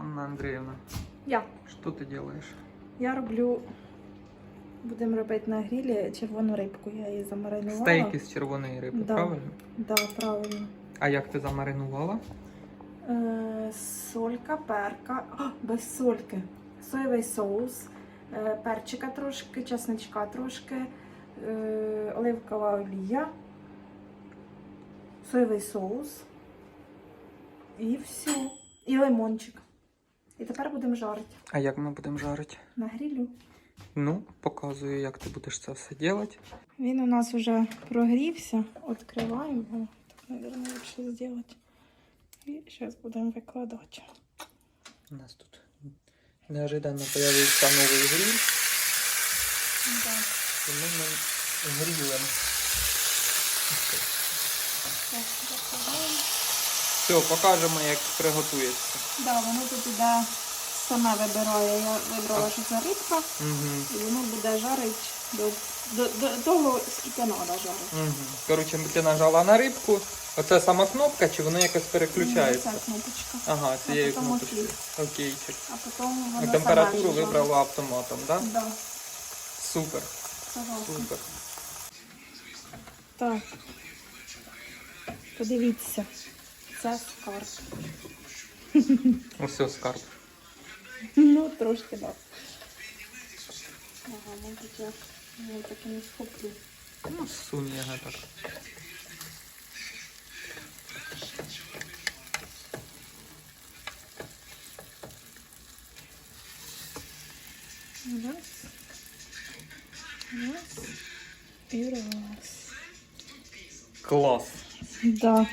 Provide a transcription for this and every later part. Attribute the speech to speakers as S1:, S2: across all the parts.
S1: Анна Андреевна,
S2: Я.
S1: что ты делаешь?
S2: Я роблю. Будемо робити на грілі червону рибку. Я її замаринувала.
S1: Стейки з червоної риби,
S2: Да.
S1: правильно?
S2: Да, правильно.
S1: А як ти замаринувала?
S2: Е, солька, перка, О, без сольки. Соєвий соус, е, перчика трошки, чесничка трошки, е, оливкова олія, соєвий соус. І все. І лимончик. І тепер будемо жарити
S1: А як ми будемо жарити?
S2: на грілю.
S1: Ну, показую, як ти будеш це все робити.
S2: Він у нас вже прогрівся. Відкриваємо. його. Так, мабуть, лучше зробити. І зараз будемо викладати.
S1: У нас тут неожиданно появився новий гриль,
S2: Да.
S1: тому ми грілем.
S2: Так.
S1: Все, покажемо, як приготується.
S2: Да, воно тут іде саме вибирає. Я вибрала, що це рибка,
S1: Угу.
S2: і воно буде жарити до, до, до того, скільки треба жарити.
S1: Угу. Коротше, ти нажала на рибку. Оце сама кнопка, чи воно якось переключається?
S2: Це кнопочка.
S1: Ага, цією кнопочкою. Окейчик.
S2: А потім воно
S1: Ну, Температуру вибрала автоматом, так?
S2: жарить. Да,
S1: Супер,
S2: согласна.
S1: супер.
S2: Так. Подивіться. Це скарб.
S1: Ось скарб.
S2: Ну, трошки так. Ага, мабуть, я я таки не схоплю.
S1: Ну, сунь його так.
S2: Раз. Раз. І раз.
S1: Клас.
S2: Да.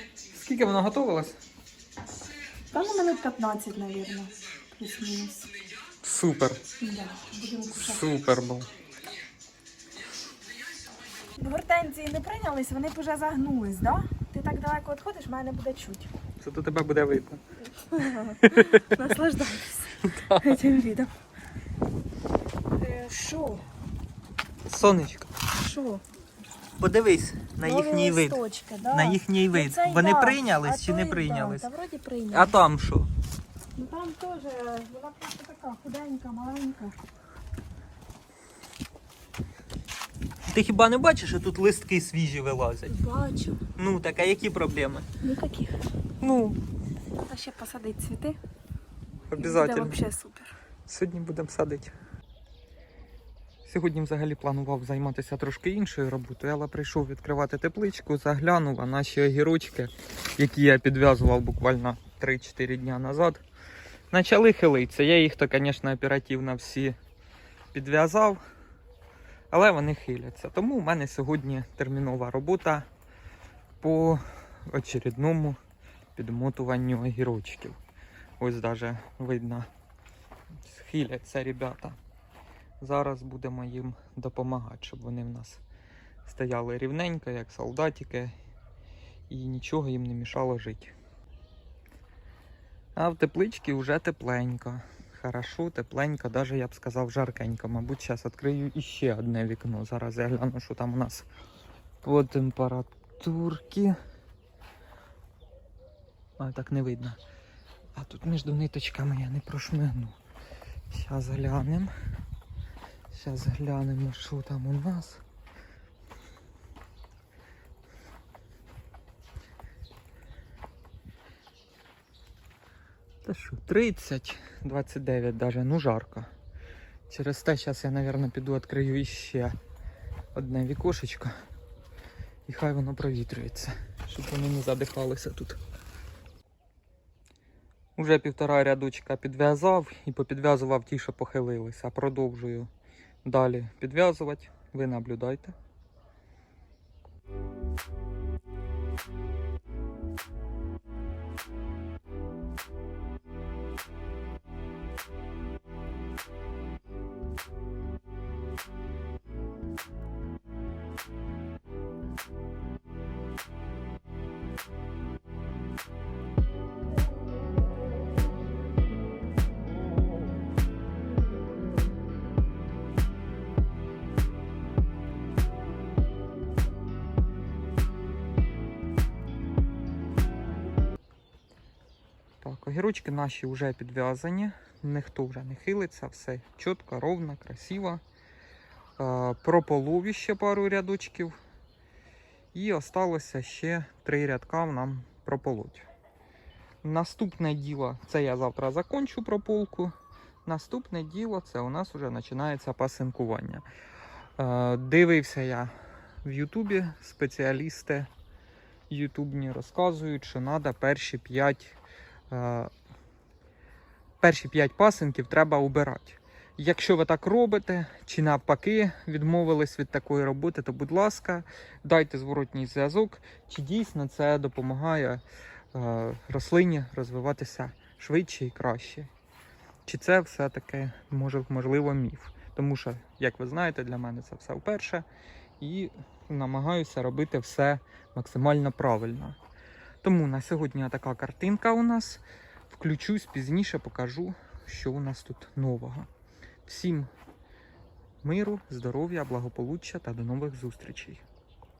S1: Скільки воно готувалось?
S2: Та ну минут 15, наверное. Плюс-мінус.
S1: Супер.
S2: Да, будемо кушати.
S1: Супер був.
S2: Гортензії не прийнялись, вони б вже загнулись, да? Ти так далеко відходиш, мене буде чуть.
S1: Це до тебе буде видно.
S2: Наслаждайтесь цим відом. Е, Що?
S1: Сонечко,
S2: Що?
S1: Подивись на
S2: Нові
S1: їхній вид.
S2: листочки, да.
S1: На їхній
S2: Ну,
S1: вид.
S2: це
S1: Вони
S2: да.
S1: прийнялись
S2: А
S1: чи не
S2: той,
S1: прийнялись?
S2: Да, та вроді прийняли.
S1: А там що?
S2: Ну там теж, вона просто така худенька, маленька.
S1: Ти хіба не бачиш, що тут листки свіжі вилазять?
S2: Бачу.
S1: Ну, так а які проблеми?
S2: Никаких.
S1: Ну,
S2: Треба ще посадити цвіти.
S1: обов'язково.
S2: Буде взагалі супер.
S1: Сьогодні будемо садити. Сьогодні взагалі планував займатися трошки іншою роботою, але прийшов відкривати тепличку, заглянув, а наші огірочки, які я підв'язував буквально 3-4 дня назад, почали хилитися. Я їх то, звісно, оперативно всі підв'язав, але вони хиляться. Тому у мене сьогодні термінова робота по очередному підмотуванню огірочків. Ось навіть видно хиляться ребята. Зараз будемо їм допомагати, щоб вони в нас стояли рівненько, як солдатики, і нічого їм не мішало жити. А в тепличці вже тепленько. Хорошо, тепленько, навіть я б сказав жаркенько. Мабуть, зараз відкрию іще одне вікно. Зараз я гляну, що там у нас по температурці. А, так не видно. А тут між ниточками я не прошмигну. Зараз глянемо. Зараз глянемо, що там у нас. Та що, 30, 29 даже, ну жарко. Через те зараз я, мабуть, піду відкрию іще одне вікошечко. І хай воно провітрюється, щоб вони не задихалися тут. Уже півтора рядочка підв'язав і попідв'язував ті, що похилилися. Продовжую далі підв'язувати. Ви наблюдайте. Огірочки наші вже підв'язані, ніхто вже не хилиться, все чітко, ровно, красиво. Е, прополов ще пару рядочків. І осталося ще три рядка нам прополоть. Наступне діло, це я завтра закончу прополку. Наступне діло це у нас вже починається пасинкування. Е, дивився я в Ютубі, спеціалісти ютубні розказують, що треба перші 5 е, перші 5 пасинків треба убирати. Якщо ви так робите, чи навпаки відмовились від такої роботи, то будь ласка, дайте зворотній зв'язок, чи дійсно це допомагає е, рослині розвиватися швидше і краще. Чи це все-таки може, можливо міф? Тому що, як ви знаєте, для мене це все вперше. І намагаюся робити все максимально правильно. Тому на сьогодні така картинка у нас. Включусь пізніше, покажу, що у нас тут нового. Всім миру, здоров'я, благополуччя та до нових зустрічей.